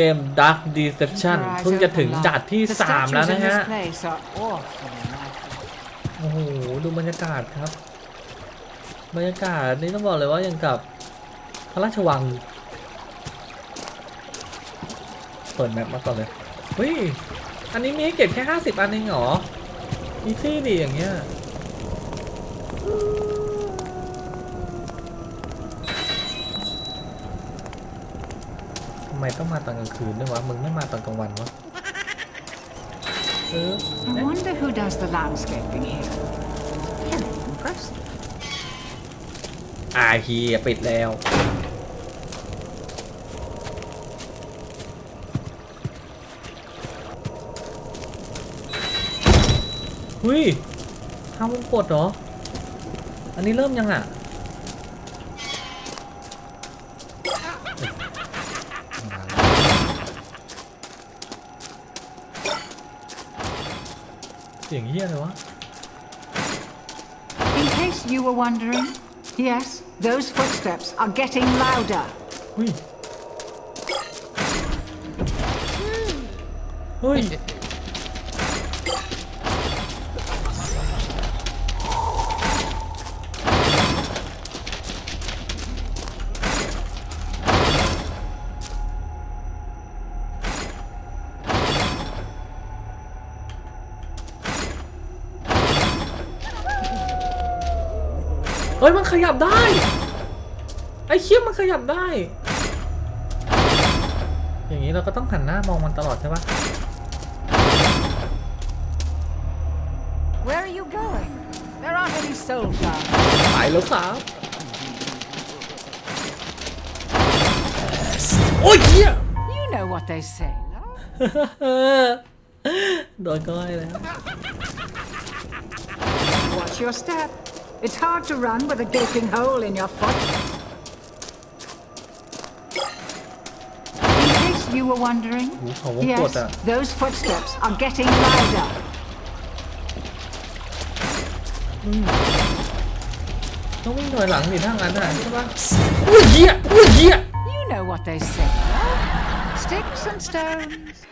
เกม Dark Deception เพิ่งจะถึงด่านที่ The 3แล้ว statues นะ in ฮะ this place are awfully lifelike. โอ้โห ดูบรรยากาศครับ บรรยากาศนี่ต้องบอกเลยว่ายังกับพระราชวัง เปิดแมปมาก่อนเลยเฮ้ย อันนี้มีให้เก็บแค่ 50 อันเองเหรออีซี่ดีอย่างเงี้ยำไมต้องมาตอนกลางคืนด้วยวะ มึงไม่มาตอนกลางวันวะ เออ I wonder who does the landscaping here. Very impressive. อาเฮียปิดแล้ว หุยห้าวงกดเหรอ อันนี้เริ่มยังอะ เสียงเฮียเลยวะ In case you were wondering, yes, those footsteps are getting louder. เฮ้ย เฮ้ย ฮ้ยมันขยับได้ ไอ้เชี่ยมันขยับได้ อย่างนี้เราก็ต้องหันหน้ามองมันตลอดใช่ปะ Where are you going? There aren't any soul flowers. ไปแล้วครับโอ้ยเหี้ย You know what they say, love. โดนก้อยแล้ว Watch your step. It's hard to run with a gaping hole in your foot. In case you were wondering, yes, those footsteps are getting louder. You know what they say. Sticks and stones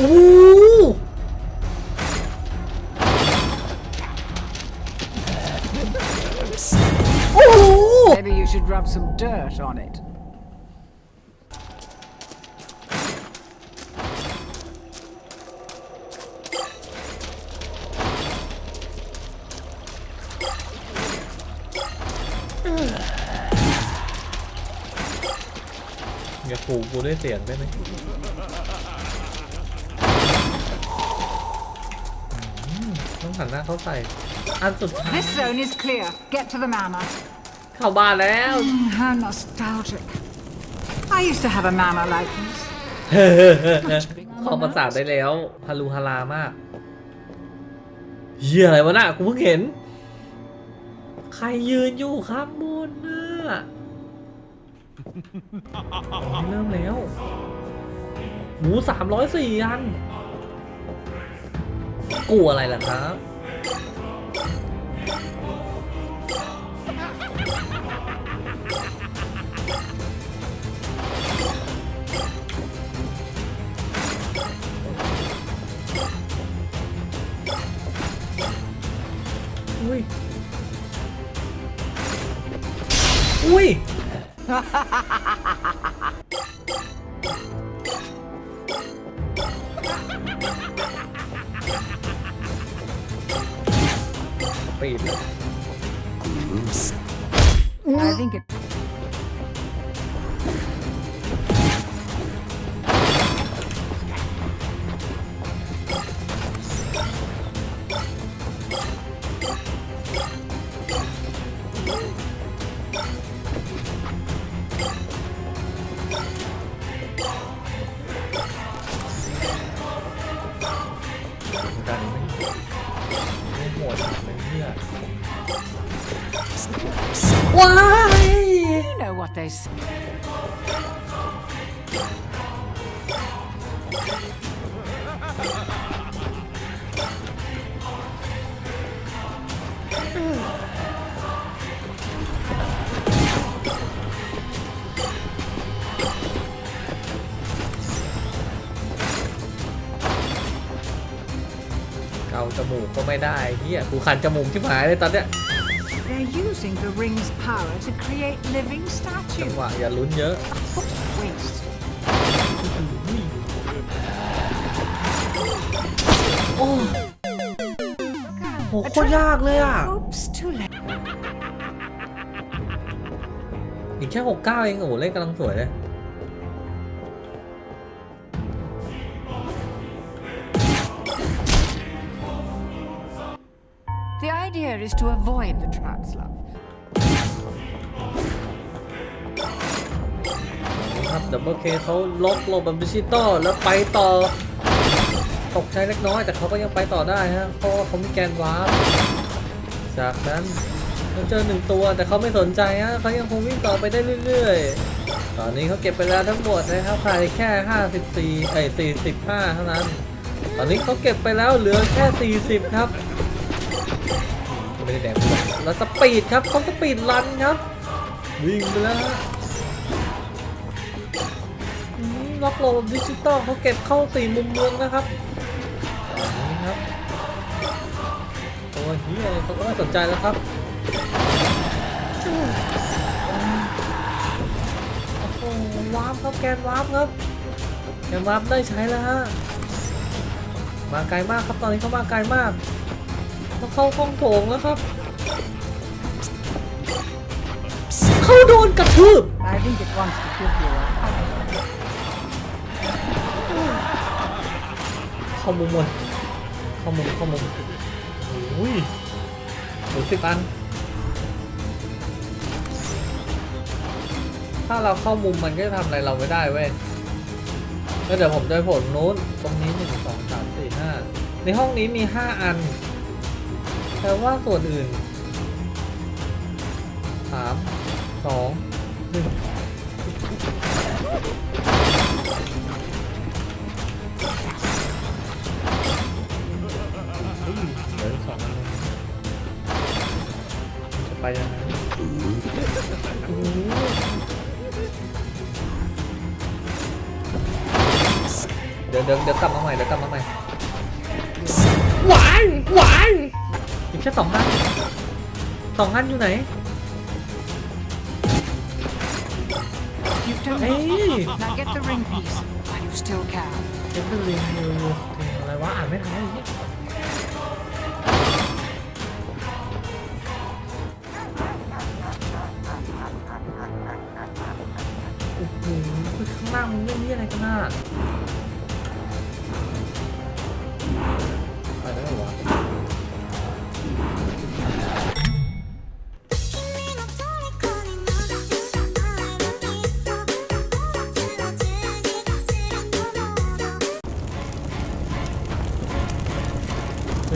อ้โหโอ้โห Maybe you should rub some dirt on it. อย่าขู่กูด้วยเสียงได้ไหม ต้องหันหน้าเข้าใส่ อันสุดท้าย This zone is clear. Get to the manor. เข้าบ้านแล้ว Mm, how nostalgic. I used to have a manor like this. เข้าประสาทได้แล้วฮารูฮารามากเฮียอะไรวะน่ะกูเพิ่งเห็น ใครยืนอยู่ข้างบนน่ะเริ่มแล้ว หมูสามร้อยสี่อัน กลัวอะไรล่ะครับ I think it. เกาจมูกก็ไม่ได้เฮียกูคันจมูกชิบหายเลยตอนเนี้ย They're using the ring's power to create living จัง statues. หวะอย่าลุ้นเยอะ Waste. โอ้โหโคตรยากเลยอ่ะ Oops, too late. อีกแค่หกเก้าเองโอ้โหเล่นกำลังสวยเลย The idea is to avoid the traps, love. ครับดับเบิลเคเขาล็อกโลแบบดิจิตอลแล้วไปต่อ ตกใจเล็กน้อยแต่เขาก็ยังไปต่อได้ฮะเพราะว่าเขามีแกนวาร์ปจากนั้นเขาเจอหนึ่งตัวแต่เขาไม่สนใจฮะเขายังคงวิ่งต่อไปได้เรื่อยๆ ตอนนี้เขาเก็บไปแล้วทั้งหมดนะครับภายแค่ 54เอ้ย45 เท่านั้น ตอนนี้เขาเก็บไปแล้วเหลือแค่ 40 ครับ ไม่ได้แดงหมดแล้วสปีดครับเขาสปีดรันครับ วิ่งไปแล้วฮะอืมล็อกโลดิจิตอลเขาเก็บเข้าสี่มุมเมืองนะครับอันนี้ครับโอ้ยเฮียเขาก็ไม่สนใจแล้วครับโอ้โหวาร์ปครับแกนวาร์ปครับแกนวาร์ปได้ใช้แล้วฮะมาไกลมากครับตอนนี้เขามาไกลมาก เขาเข้าห้องโถงแล้วครับ เขาโดนกระทืบ I think it wants to give you a hug. เข้ามุมหมดเข้ามุมเข้ามุมโอ้ยหรือสิบอัน ถ้าเราเข้ามุมมันก็จะทำอะไรเราไม่ได้เว้ยแล้วเดี๋ยวผมจะไปผลนู้นตรงนี้หนึ่งสองสามสี่ห้าในห้องนี้มีห้าอัน แต่ว่าส่วนอื่นสามสองหนึ่งเฮ้ยเหลือสองอันมันจะไปยังไงเดี๋ยวเดี๋ยวเดี๋ยวกลับมาใหม่เดี๋ยวกลับมาใหม่หวายหวายอีก แค่สองอันสองอันอยู่ไหน You've done เฮ้ย Now get the ring piece while you still can. เอ็มเบอร์ลินยูเพลงอะไรวะอ่านไม่ทันเลย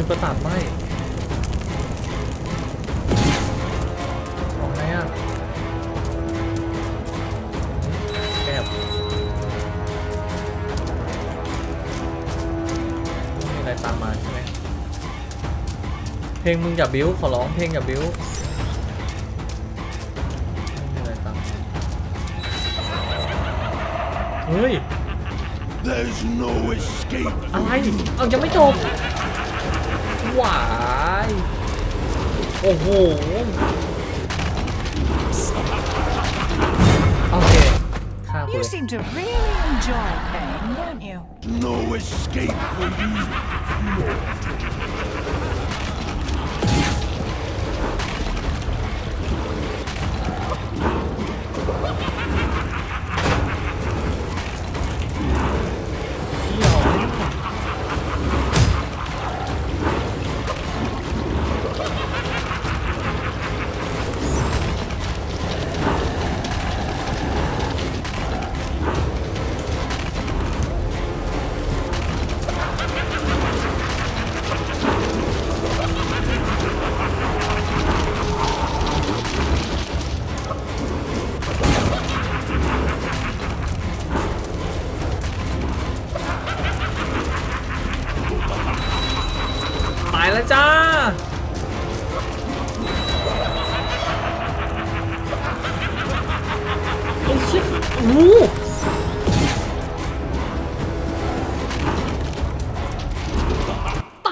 มีประสาทไหมของไหนอะแอบไม่มีอะไรตามมาใช่ไหมเพลงมึงอย่าบิ้วขอร้องเพลงอย่าบิ้วไม่มีอะไรตามมาเฮ้ย There's no escape. อะไร เอายังไม่จบ หวาย โอ้โห โอเคฆ่ากู You เลย seem to really enjoy pain, don't you? No escape for you. เ ตายแล้วจ้า ไอ้ชิบอู้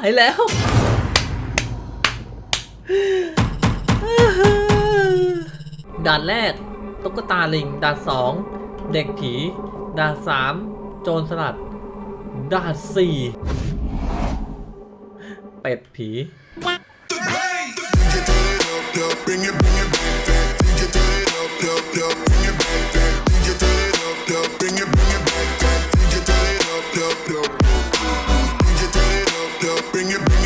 ายแล้วด่านแรกตุ๊กตาลิงด่านสองเด็กผีด่านสามโจรสลัดด่านสี่เป็ดผี Bring it, bring it back, back. DJ turn it up, up, up. Bring it back, back. DJ turn it up, up. Bring it back.